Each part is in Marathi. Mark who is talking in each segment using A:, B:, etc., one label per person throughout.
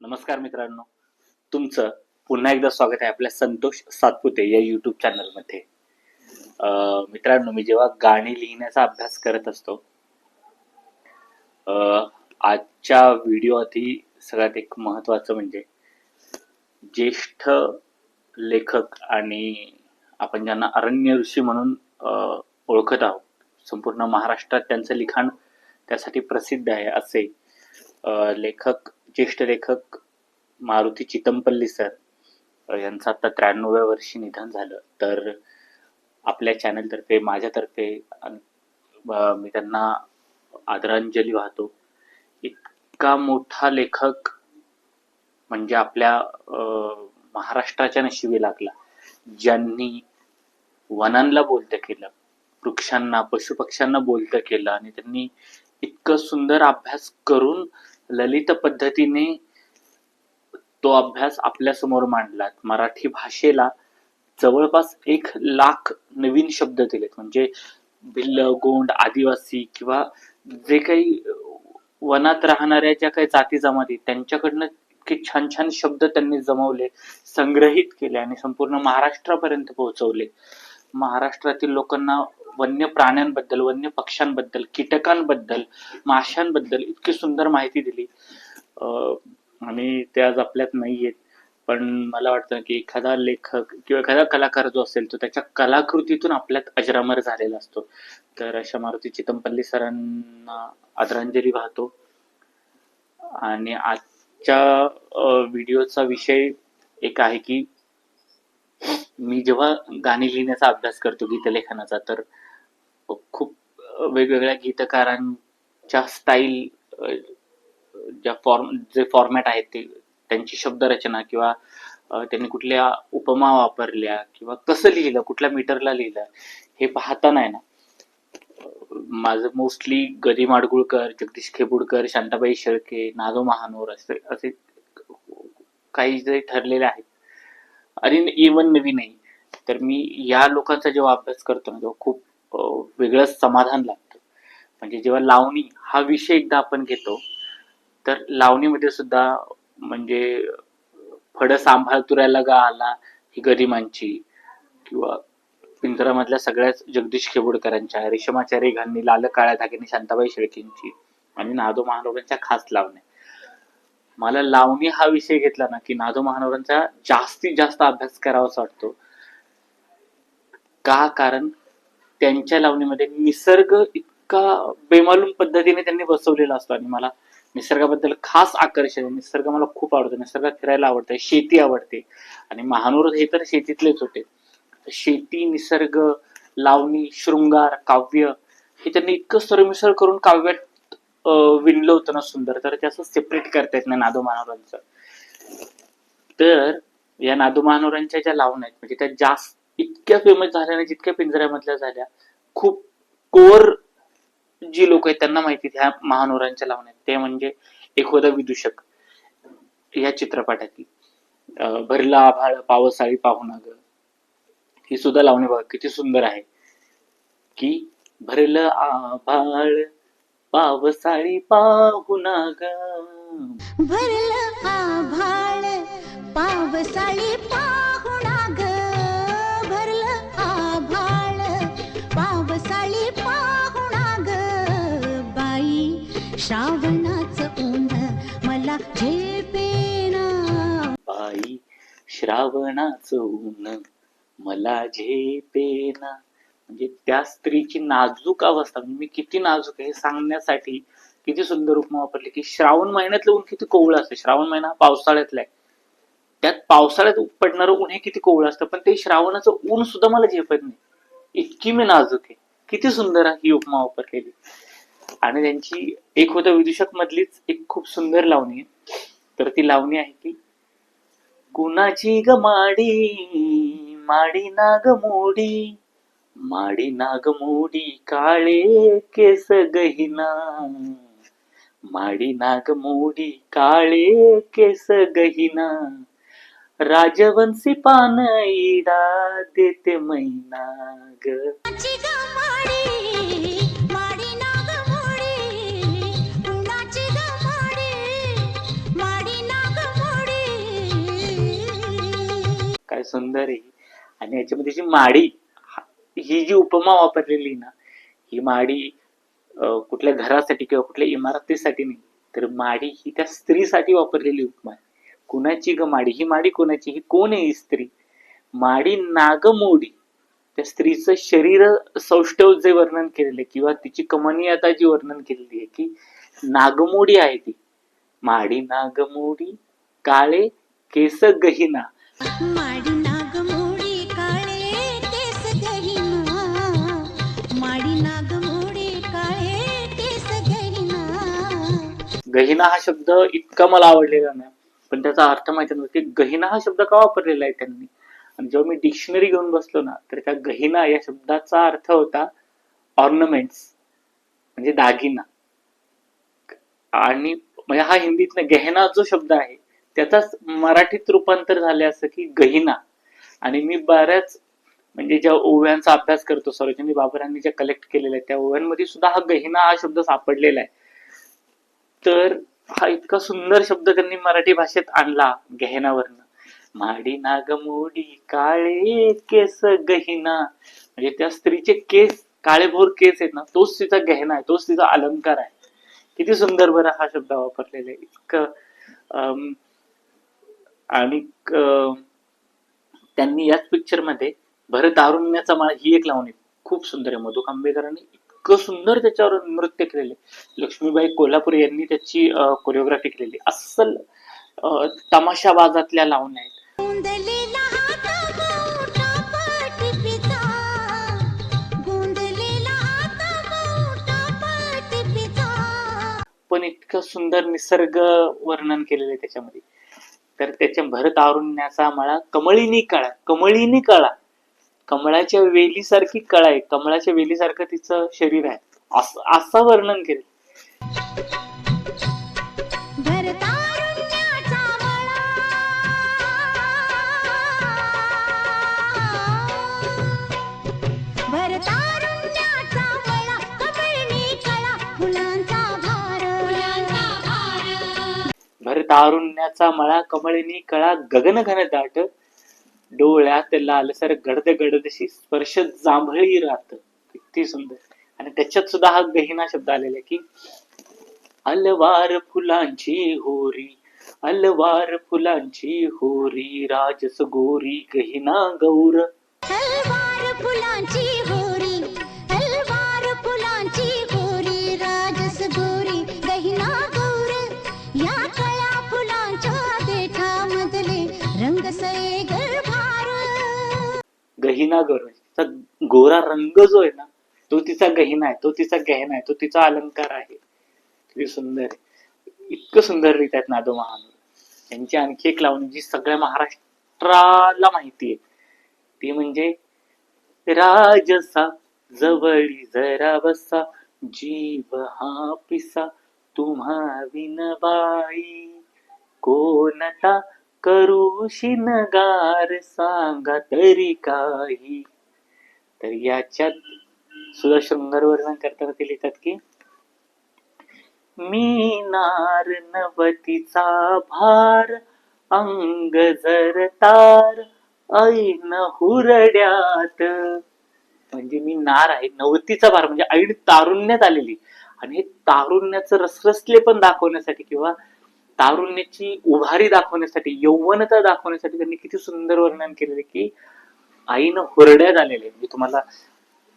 A: नमस्कार मित्रांनो. तुमचं पुन्हा एकदा स्वागत आहे आपल्या संतोष सातपुते या युट्यूब चॅनलमध्ये मित्रांनो मी जेव्हा गाणी लिहिण्याचा अभ्यास करत असतो आजच्या व्हिडिओ आधी सगळ्यात एक महत्वाचं म्हणजे ज्येष्ठ लेखक आणि आपण ज्यांना अरण्य ऋषी म्हणून ओळखत आहोत संपूर्ण महाराष्ट्रात त्यांचं लिखाण त्यासाठी प्रसिद्ध आहे असे लेखक ज्येष्ठ लेखक मारुती चितमपल्ली सर यांचं आता त्र्याण्णव्या वर्षी निधन झालं. तर आपल्या चॅनलतर्फे माझ्यातर्फे मी त्यांना आदरांजली वाहतो. इतका मोठा लेखक म्हणजे आपल्या अं, महाराष्ट्राच्या नशिबी लागला. ज्यांनी वनांना बोलतं केलं वृक्षांना पशुपक्ष्यांना बोलतं केलं आणि त्यांनी इतकं सुंदर अभ्यास करून ललित पद्धतीने तो अभ्यास आपल्यासमोर मांडला. मराठी भाषेला जवळपास एक लाख नवीन शब्द दिलेत. म्हणजे भिल्ल गोंड आदिवासी किंवा जे काही वनात राहणाऱ्या ज्या काही जाती जमाती त्यांच्याकडनं इतके छान छान शब्द त्यांनी जमवले संग्रहित केले आणि संपूर्ण महाराष्ट्रापर्यंत पोहोचवले. महाराष्ट्रातील लोकांना वन्य प्राण्यांबद्दल वन्य पक्ष्यांबद्दल कीटकांबद्दल माशांबद्दल इतकी सुंदर माहिती दिली. अं, आणि ते आज आपल्यात नाहीयेत. पण मला वाटतं की एखादा लेखक किंवा एखादा कलाकार जो असेल तो त्याच्या कलाकृतीतून आपल्यात अजरामर झालेला असतो. तर अशा मारुती चितमपल्ली सरांना आदरांजली वाहतो. आणि आजच्या व्हिडिओचा विषय एक आहे की मी जेव्हा गाणी लिहिण्याचा अभ्यास करतो गीतलेखनाचा तर खूप वेगवेगळ्या गीतकारांच्या स्टाईल ज्या फॉर्म जे फॉर्मॅट आहेत ते त्यांची शब्दरचना किंवा त्यांनी कुठल्या उपमा वापरल्या किंवा कसं लिहिलं कुठल्या मीटरला लिहिलं हे पाहताना आहे ना. माझं मोस्टली गदी माडगुळकर जगदीश खेबुडकर शांताबाई शेळके नागो महानोर असे असे काही जे ठरलेले आहेत. आणि इवन नवीनही. तर मी या लोकांचा जेव्हा अभ्यास करतो ना तेव्हा खूप वेगळंच समाधान लागतं. म्हणजे जेव्हा लावणी हा विषय एकदा आपण घेतो तर लावणीमध्ये सुद्धा म्हणजे फड सांभाळ तुरायला गा आला ही गरिमांची किंवा पिंजरामधल्या सगळ्याच जगदीश खेबोडकरांच्या रेशमाचारी घालणी लाल काळ्या धाग्यांनी शांताबाई शेळकेंची आणि नादो महानोरांच्या खास लावण्या. मला लावणी हा विषय घेतला ना की नादो महानोरांचा जास्तीत जास्त अभ्यास करावासा वाटतो. का? कारण त्यांच्या लावणीमध्ये निसर्ग इतका बेमालूम पद्धतीने त्यांनी बसवलेला असतो आणि मला निसर्गाबद्दल खास आकर्षण आहे. निसर्ग मला खूप आवडतो. निसर्गात फिरायला आवडतं. शेती आवडते. आणि महानोर हे तर शेतीतलेच होते. शेती निसर्ग लावणी शृंगार काव्य हे त्यांनी इतकं सरमिसळ करून काव्यात विणलं होतं ना सुंदर तर ते असं सेपरेट करता येत नाही नादो महानोरांचं. तर या नादो महानोरांच्या ज्या लावण्या आहेत म्हणजे त्या जास्त इतक्या फेमस झाल्या नाही जितक्या पिंजऱ्यामधल्या झाल्या खूप कोर जी लोक आहेत त्यांना माहिती ह्या महानोरांच्या लावण्यात. ते म्हणजे एक विदूषक या चित्रपटातील. भरला आभाळ पावसाळी पाहुणा ग ही सुद्धा लावणी बघा किती सुंदर आहे. की भरलं आभाळ पावसाळी पाहुणा ग
B: भरलं आभाळ पावसाळी पाहुणा श्रावणाचं ऊन मला झेपेना
A: बाई ऊन मला झेपेना म्हणजे त्या स्त्रीची नाजूक अवस्था म्हणजे मी किती नाजूक आहे हे सांगण्यासाठी किती सुंदर उपमा वापरली की श्रावण महिन्यातलं ऊन किती कोवळं असतं. श्रावण महिना हा पावसाळ्यातला आहे. त्यात पावसाळ्यात पडणारं ऊन हे किती कोवळं असतं पण ते श्रावणाचं ऊन सुद्धा मला झेपत नाही. इतकी मी नाजूक आहे. किती सुंदर ही उपमा वापरलेली. आणि त्यांची एक होतं विदूषक मधलीच एक खूप सुंदर लावणी आहे. तर ती लावणी आहे की कुणाची ग माडी माडी नाग मोडी माडी नाग मोडी काळे केस गहिना माडी नाग मोडी काळे केस गहिना राजवंशी पान इडा देते मैना ग. सुंदर आहे. आणि याच्यामध्ये जी माडी ही जी उपमा वापरलेली ना ही माडी कुठल्या घरासाठी किंवा कुठल्या इमारतीसाठी नाही तर माडी ही त्या स्त्रीसाठी वापरलेली उपमा आहे. कुणाची ग माडी? ही माडी कोणाची? ही कोण आहे ही स्त्री? माडी नागमोडी. त्या स्त्रीचं शरीर सौष्ठव जे वर्णन केलेलं आहे किंवा तिची कमनीयता जी वर्णन केलेली आहे की नागमोडी आहे ती. माडी नागमोडी काळे केस गहिना.
B: गहिना
A: हा शब्द इतका मला आवडलेला नाही. पण त्याचा अर्थ माहिती नव्हता की गहिना हा शब्द का वापरलेला आहे त्यांनी? आणि जेव्हा मी डिक्शनरी घेऊन बसलो ना तर त्या गहिना या शब्दाचा अर्थ होता ऑर्नमेंट्स म्हणजे दागिना. आणि म्हणजे हा हिंदीतनं गहना जो शब्द आहे त्याचाच मराठीत रूपांतर झाले असं की गहिना. आणि मी बऱ्याच म्हणजे ज्या ओव्यांचा अभ्यास करतो सरोजिनी बाबरांनी ज्या कलेक्ट केलेल्या आहेत त्या ओव्यांमध्ये सुद्धा हा गहिना हा शब्द सापडलेला आहे. तर हा इतका सुंदर शब्द त्यांनी मराठी भाषेत आणला गहनावरनं. माडी नागमोडी काळे केस गहिना. म्हणजे त्या स्त्रीचे केस काळेभोर केस आहेत ना तोच तिचा गहना आहे तोच तिचा अलंकार आहे. किती सुंदर बरं हा शब्द वापरलेला आहे. इतकं आणि त्यांनी याच पिक्चरमध्ये आरुण्याचा माळ ही एक लावणी खूप सुंदर आहे. मधु आंबेकरांनी इतकं सुंदर त्याच्यावर नृत्य केलेले लक्ष्मीबाई कोल्हापूर यांनी त्याची कोरिओग्राफी केलेली अस्सल तमाशाबाजातल्या लावण्या आहेत. पण इतकं सुंदर निसर्ग वर्णन केलेलं आहे त्याच्यामध्ये. तर त्याच्या भर तारुण्याचा मळा कमळीनी कळा कमळीनी कळा. कमळाच्या वेलीसारखी कळा आहे. कमळाच्या वेलीसारखं तिचं शरीर आहे. असं असं वर्णन केलं.
B: भर तारुण्याचा मळा भर तारुण्याचा मळा कमळणी कळा फुलांचा भार. फुलांचा भार.
A: भर तारुण्याचा मळा कमळीनी कळा गगन घन दाट. डोळ्यात लालसर गडद गडदशी स्पर्श जांभळी राहत किती सुंदर. आणि त्याच्यात सुद्धा हा गहिना शब्द आलेला आहे की अलवार फुलांची होरी अलवार फुलांची होरी राजस गोरी गहिना गौर.
B: अलवार फुलांची गहिना गौर
A: तिचा गोरा रंग जो आहे ना तो तिचा गहिना आहे तो तिचा गहना आहे तो तिचा अलंकार आहे. किती सुंदर आहे. इतकं सुंदर रीत आहेत नादो महानूर. यांची आणखी एक लावणी जी सगळ्या महाराष्ट्राला माहिती आहे. ती म्हणजे राजसा जवळी जरा बसा जीव हा पिसा तुम्हा विनबाई कोणता करू शिनगार सांगा तरी काही. तर याच्यात सुद्धा शृंगार वर्णन करताना ते लिहितात की मी नार नवतीचा भार अंग जर तार ऐन हुरड्यात. म्हणजे मी नार आहे नवतीचा भार म्हणजे ऐन तारुण्यात आलेली. आणि हे तारुण्याचं रसरसले पण दाखवण्यासाठी किंवा तारुण्याची उभारी दाखवण्यासाठी यौवनता दाखवण्यासाठी त्यांनी किती सुंदर वर्णन केलेले की आईनं हुरड्यात आलेले म्हणजे तुम्हाला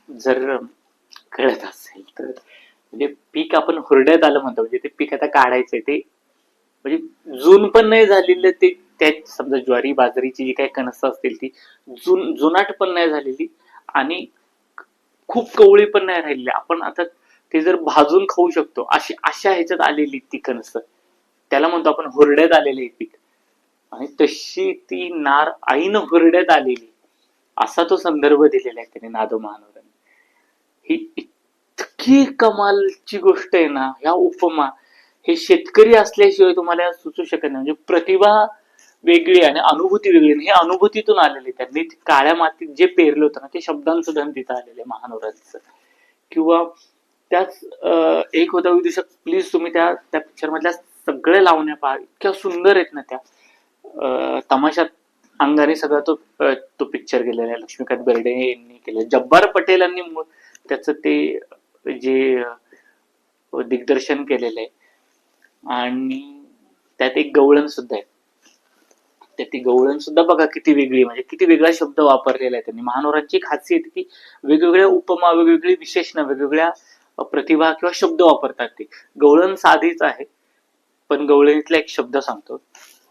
A: जर कळत असेल तर म्हणजे पीक आपण हुरड्यात आलं म्हणतो म्हणजे ते पीक आता काढायचंय ते म्हणजे जून पण नाही झालेलं ते त्या समजा ज्वारी बाजरीची जी काही कणसं असतील ती जुन जुनाट पण नाही झालेली आणि खूप कवळी पण नाही राहिलेली. आपण आता ते जर भाजून खाऊ शकतो अशी अशा ह्याच्यात आलेली ती कणसं. त्याला म्हणतो आपण हुरड्यात आलेले पीक आणि तशी ती नार आईनं हुरड्यात आलेली असा तो संदर्भ दिलेला आहे त्याने नादो महानवरांनी. ही इतकी कमालची गोष्ट आहे ना ह्या उपमा हे शेतकरी असल्याशिवाय तुम्हाला सुचू शकत नाही. म्हणजे प्रतिभा वेगळी आणि अनुभूती वेगळी आणि हे अनुभूतीतून आलेले त्यांनी काळ्या मातीत जे पेरलं होतं ना ते शब्दांचं धन तिथं आलेलं आहे महानवरांचं. किंवा त्याच एक होता विदूषक प्लीज तुम्ही त्या त्या पिक्चर मधल्या सगळे लावण्या पहा इतक्या सुंदर आहेत ना त्या. तमाशात अंगाने सगळा तो तो पिक्चर केलेला आहे. लक्ष्मीकांत बेर्डे यांनी केलेला जब्बार पटेलांनी मु- त्याचं ते जे दिग्दर्शन केलेलं आहे. आणि त्यात एक गवळण सुद्धा आहे. त्यात ती गवळण सुद्धा बघा किती वेगळी म्हणजे किती वेगळा शब्द वापरलेला आहे त्यांनी. महानोरांची एक खासियत की वेगवेगळ्या उपमा वेगवेगळी विशेषण वेगवेगळ्या प्रतिभा किंवा शब्द वापरतात ते. गवळण साधीच आहे. पण गवळणीतला एक शब्द सांगतो.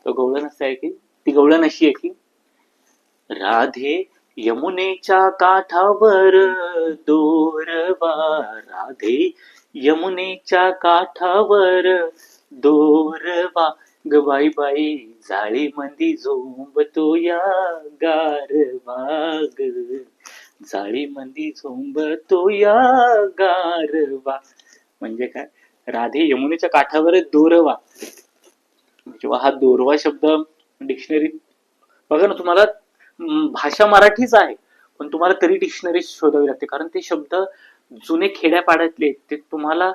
A: तो गवळण असं आहे की ती गवळण अशी आहे की राधे यमुनेच्या काठावर दोरवा. राधे यमुनेच्या काठावर दोरवा. ग बाई बाई जाळी मंदी झोंबतो या गारवाग ग. जाळी मंदी झोंबतो या गारवा. म्हणजे काय? राधे यमुनेच्या काठावर दोरवा. किंवा हा दोरवा शब्द डिक्शनरीत बघा ना तुम्हाला भाषा मराठीच आहे पण तुम्हाला तरी डिक्शनरी शोधावी लागते. कारण ते शब्द जुने खेड्यापाड्यातले आहेत. ते तुम्हाला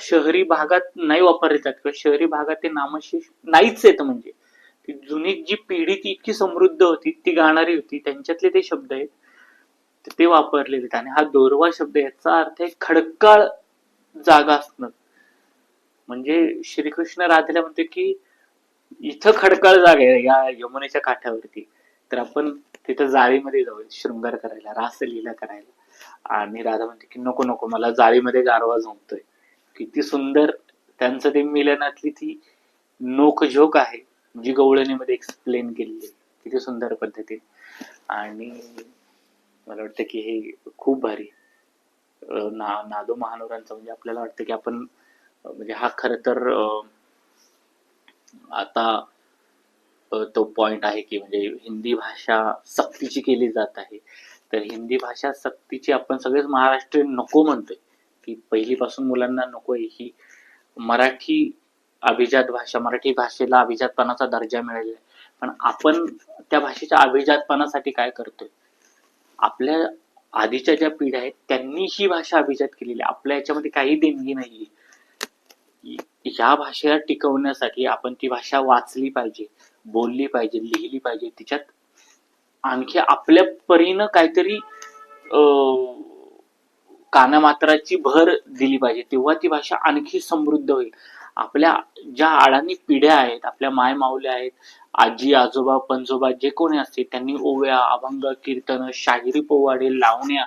A: शहरी भागात नाही वापरले जात. किंवा शहरी भागात ते नामशेष नाहीच येत म्हणजे. ती जुनी जी पिढी ती इतकी समृद्ध होती ती गाणारी होती त्यांच्यातले ते शब्द आहेत ते वापरलेले आहेत आणि हा दोरवा शब्द याचा अर्थ आहे खडकाळ जागा असणं. म्हणजे श्रीकृष्ण राधेला म्हणते की इथं खडकाळ जागा आहे या यमुनेच्या काठावरती. तर आपण तिथं जाळीमध्ये जाऊ शृंगार करायला रासलीला करायला. आणि राधा म्हणते की नको नको मला जाळीमध्ये गारवा झोपतोय किती सुंदर त्यांचं ते मिलनातली ती नोकझोक आहे जी गवळणीमध्ये एक्सप्लेन केलेली आहे. किती सुंदर पद्धतीने. आणि मला वाटतं की हे खूप भारी ना नादो महानोरांचं म्हणजे आपल्याला वाटतं की आपण म्हणजे हा खर तर आता तो पॉइंट आहे की म्हणजे हिंदी भाषा सक्तीची केली जात आहे. तर हिंदी भाषा सक्तीची आपण सगळेच महाराष्ट्रीयन नको म्हणतोय. की पहिलीपासून मुलांना नको आहे ही. मराठी अभिजात भाषा मराठी भाषेला अभिजातपणाचा दर्जा मिळालेला आहे. पण आपण त्या भाषेच्या अभिजातपणासाठी काय करतोय? आपल्या आधीच्या ज्या पिढ्या आहेत त्यांनी ही भाषा अभिजात केलेली आहे. आपल्या याच्यामध्ये काही देणगी नाहीये. ह्या भाषेला टिकवण्यासाठी आपण ती भाषा वाचली पाहिजे बोलली पाहिजे लिहिली पाहिजे. तिच्यात आणखी आपल्या परीनं काहीतरी कानामात्राची भर दिली पाहिजे. तेव्हा ती भाषा आणखी समृद्ध होईल. आपल्या ज्या आडानी पिढ्या आहेत आपल्या माय माऊल्या आहेत आजी आजोबा पंजोबा जे कोणी असतील त्यांनी ओव्या अभंग कीर्तन शाहिरी पोवाडे लावण्या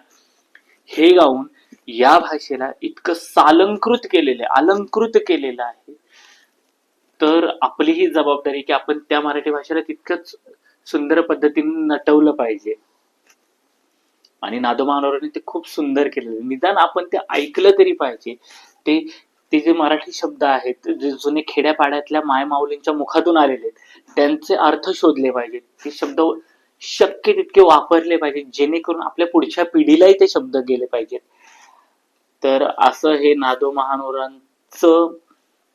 A: हे गाऊन या भाषेला इतकं सालंकृत केलेलं आहे अलंकृत केलेलं आहे. तर आपली ही जबाबदारी की आपण त्या मराठी भाषेला तितकंच सुंदर पद्धतीने नटवलं पाहिजे. आणि नादोमानवरांनी ते खूप सुंदर केलेलं आहे. निदान आपण ते ऐकलं तरी पाहिजे. ते ते जे मराठी शब्द आहेत जे जुने खेड्यापाड्यातल्या मायमाऊलींच्या मुखातून आलेले आहेत त्यांचे अर्थ शोधले पाहिजेत. ते शब्द शक्य तितके वापरले पाहिजेत जेणेकरून आपल्या पुढच्या पिढीलाही ते शब्द गेले पाहिजेत. तर असं हे नादो महानोरांचं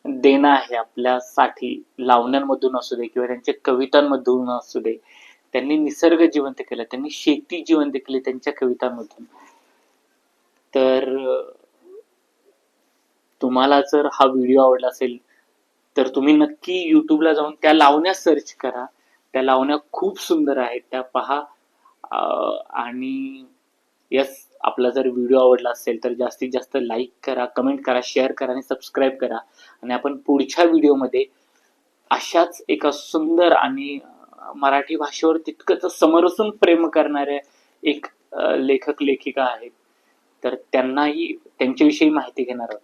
A: देणं आहे आपल्यासाठी. लावण्यांमधून असू दे किंवा त्यांच्या कवितांमधून असू दे. त्यांनी निसर्ग जिवंत केला त्यांनी शेती जिवंत केली त्यांच्या कवितांमधून. तर तुम्हाला जर हा व्हिडिओ आवडला असेल तर तुम्ही नक्की युट्यूबला जाऊन त्या लावण्या सर्च करा. त्या लावण्या खूप सुंदर आहेत. त्या पहा. आणि यस आपला जर व्हिडिओ आवडला असेल तर जास्तीत जास्त लाईक करा कमेंट करा शेअर करा आणि सबस्क्राईब करा. आणि आपण पुढच्या व्हिडिओमध्ये अशाच एका सुंदर आणि मराठी भाषेवर तितकंच समरसून प्रेम करणाऱ्या एक लेखक लेखिका आहेत. तर त्यांनाही त्यांच्याविषयी माहिती घेणार आहोत.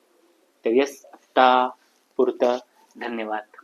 A: तर यस आत्ता पुरतं. धन्यवाद.